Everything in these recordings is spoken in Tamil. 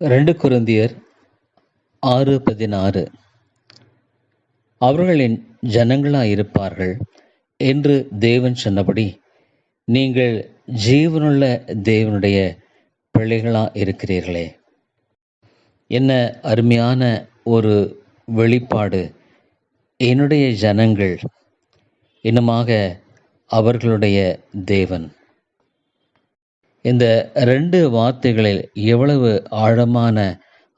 ரெண்டு குருந்தியர் ஆறு பதினாறு. அவர்களின் ஜனங்களாயிருப்பார்கள் என்று தேவன் சொன்னபடி நீங்கள் ஜீவனுள்ள தேவனுடைய பிள்ளைகளாக இருக்கிறீர்களே என்ன அருமையான ஒரு வெளிப்பாடு. என்னுடைய ஜனங்கள் இன்னமாக அவர்களுடைய தேவன். இந்த ரெண்டு வார்த்தைகளில் எவ்வளவு ஆழமான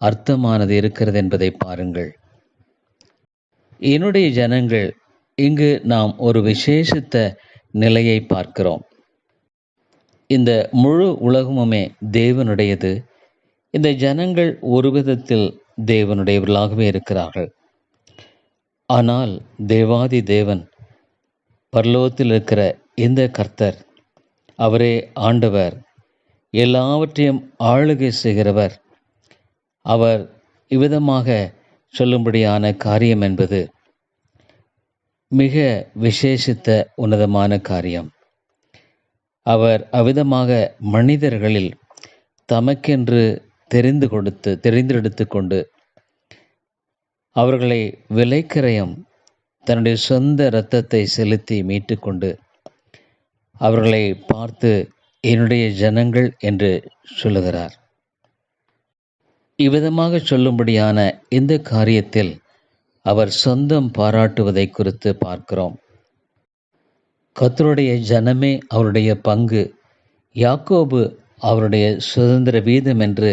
அர்த்தமானது இருக்கிறது என்பதை பாருங்கள். என்னுடைய ஜனங்கள் இங்கு நாம் ஒரு விசேஷித்த நிலையை பார்க்கிறோம். இந்த முழு உலகமுமே தேவனுடையது. இந்த ஜனங்கள் ஒரு விதத்தில் தேவனுடையவர்களாகவே இருக்கிறார்கள். ஆனால் தேவாதி தேவன் பரலோகத்தில் இருக்கிற இந்த கர்த்தர் அவரே ஆண்டவர் எல்லாவற்றையும் ஆளுகை செய்கிறவர். அவர் இவ்விதமாக சொல்லும்படியான காரியம் என்பது மிக விசேஷித்த உன்னதமான காரியம். அவர் அவ்விதமாக மனிதர்களில் தமக்கென்று தெரிந்து கொடுத்து தெரிந்தெடுத்து கொண்டு அவர்களை விலைக்கரையும் தன்னுடைய சொந்த இரத்தத்தை செலுத்தி மீட்டுக்கொண்டு அவர்களை பார்த்து என்னுடைய ஜனங்கள் என்று சொல்லுகிறார். இவ்விதமாக சொல்லும்படியான இந்த காரியத்தில் அவர் சொந்தம் பாராட்டுவதை குறித்து பார்க்கிறோம். கத்தருடைய ஜனமே அவருடைய பங்கு யாக்கோபு அவருடைய சுதந்திர வீதம் என்று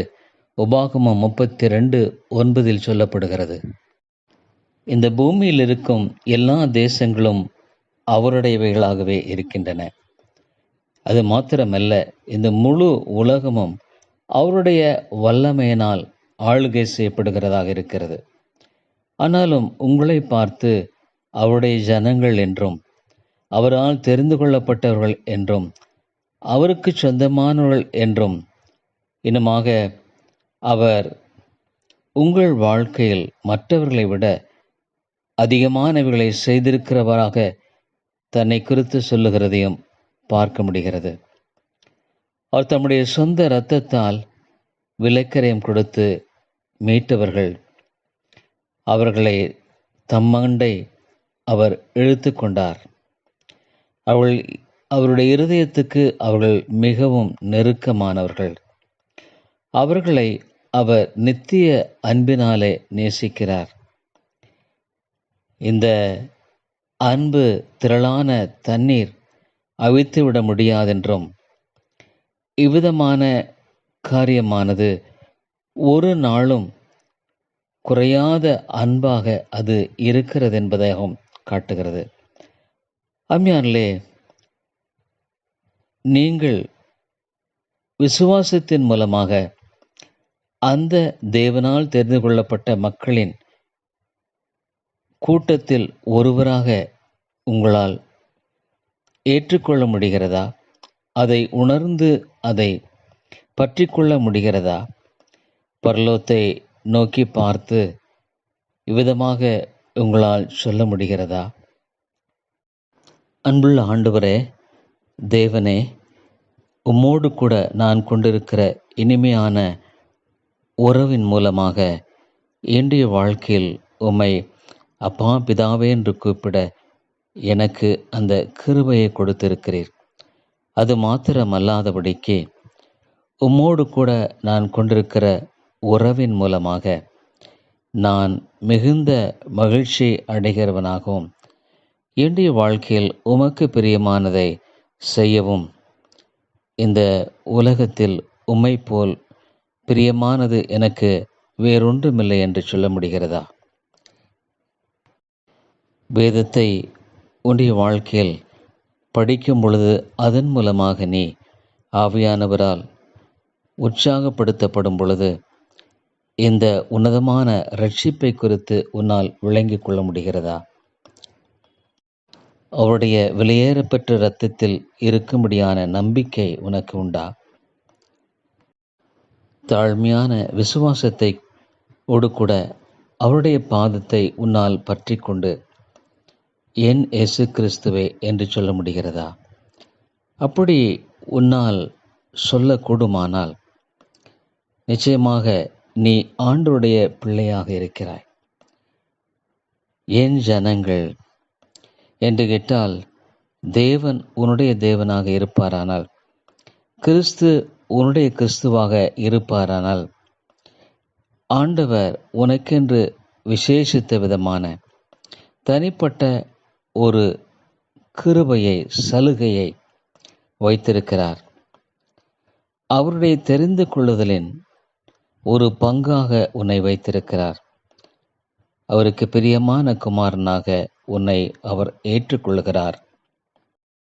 உபாகமம் முப்பத்தி ரெண்டு ஒன்பதில் சொல்லப்படுகிறது. இந்த பூமியில் இருக்கும் எல்லா தேசங்களும் அவருடையவைகளாகவே இருக்கின்றன. அது மாத்திரமல்ல இந்த முழு உலகமும் அவருடைய வல்லமையினால் ஆளுகை செய்யப்படுகிறதாக இருக்கிறது. ஆனாலும் உங்களை பார்த்து அவருடைய ஜனங்கள் என்றும் அவரால் தெரிந்து கொள்ளப்பட்டவர்கள் என்றும் அவருக்கு சொந்தமானவர்கள் என்றும் இன்னுமாக அவர் உங்கள் வாழ்க்கையில் மற்றவர்களை விட அதிகமானவைகளை செய்திருக்கிறவராக தன்னை குறித்து சொல்லுகிறதையும் பார்க்க முடிகிறது. அவர் தம்முடைய சொந்த இரத்தத்தால் விலக்கரையும் கொடுத்து மீட்டவர்கள். அவர்களை தம்மண்டை அவர் இழுத்து கொண்டார். அவர்கள் அவருடைய இருதயத்துக்கு அவர்கள் மிகவும் நெருக்கமானவர்கள். அவர்களை அவர் நித்திய அன்பினாலே நேசிக்கிறார். இந்த அன்பு திரளான தண்ணீர் அவித்துவிட முடியாதென்றும். இவ்விதமான காரியமானது ஒரு நாளும் குறையாத அன்பாக அது இருக்கிறது என்பதாகவும் காட்டுகிறது. அம்யான்லே நீங்கள் விசுவாசத்தின் மூலமாக அந்த தேவனால் தெரிந்து கொள்ளப்பட்ட மக்களின் கூட்டத்தில் ஒருவராக உங்களால் ஏற்றுக்கொள்ள முடிகிறதா? அதை உணர்ந்து அதை பற்றி கொள்ள முடிகிறதா? பரலோத்தை நோக்கி பார்த்து இவ்விதமாக உங்களால் சொல்ல முடிகிறதா? அன்புள்ள ஆண்டவரே தேவனே உம்மோடு கூட நான் கொண்டிருக்கிற இனிமையான உறவின் மூலமாக என்னுடைய வாழ்க்கையில் உம்மை அப்பா பிதாவே என்று கூப்பிட எனக்கு அந்த கிருபையை கொடுத்திருக்கிறீர். அது மாத்திரமல்லாதபடிக்கு உம்மோடு கூட நான் கொண்டிருக்கிற உறவின் மூலமாக நான் மிகுந்த மகிழ்ச்சி அடைகிறவனாகவும் என்னுடைய வாழ்க்கையில் உமக்கு பிரியமானதை செய்யவும் இந்த உலகத்தில் உம்மை போல் பிரியமானது எனக்கு வேறொன்றுமில்லை என்று சொல்ல முடிகிறதா? வேதத்தை உன்னுடைய வாழ்க்கையில் படிக்கும் பொழுது அதன் மூலமாக நீ ஆவியானவரால் உற்சாகப்படுத்தப்படும் பொழுது இந்த உன்னதமான ரட்சிப்பை குறித்து உன்னால் விளங்கிக் கொள்ள முடிகிறதா? அவருடைய வெளியேறப்பெற்ற இரத்தத்தில் இருக்கும்படியான நம்பிக்கை உனக்கு உண்டா? தாழ்மையான விசுவாசத்தை ஓடு கூட அவருடைய பாதத்தை உன்னால் பற்றி கொண்டு என் இயேசு கிறிஸ்துவே என்று சொல்ல முடிகிறதா? அப்படி உன்னால் சொல்லக்கூடுமானால் நிச்சயமாக நீ ஆண்டருடைய பிள்ளையாக இருக்கிறாய். என் ஜனங்கள் என்று கேட்டால் தேவன் உன்னுடைய தேவனாக இருப்பாரானால் கிறிஸ்து உன்னுடைய கிறிஸ்துவாக இருப்பாரானால் ஆண்டவர் உனக்கென்று விசேஷித்த விதமான தனிப்பட்ட ஒரு கிருபையை சலுகையை வைத்திருக்கிறார். அவருடைய தெரிந்து கொள்ளுதலின் ஒரு பங்காக உன்னை வைத்திருக்கிறார். அவருக்கு பிரியமான குமாரனாக உன்னை அவர் ஏற்றுக்கொள்கிறார்.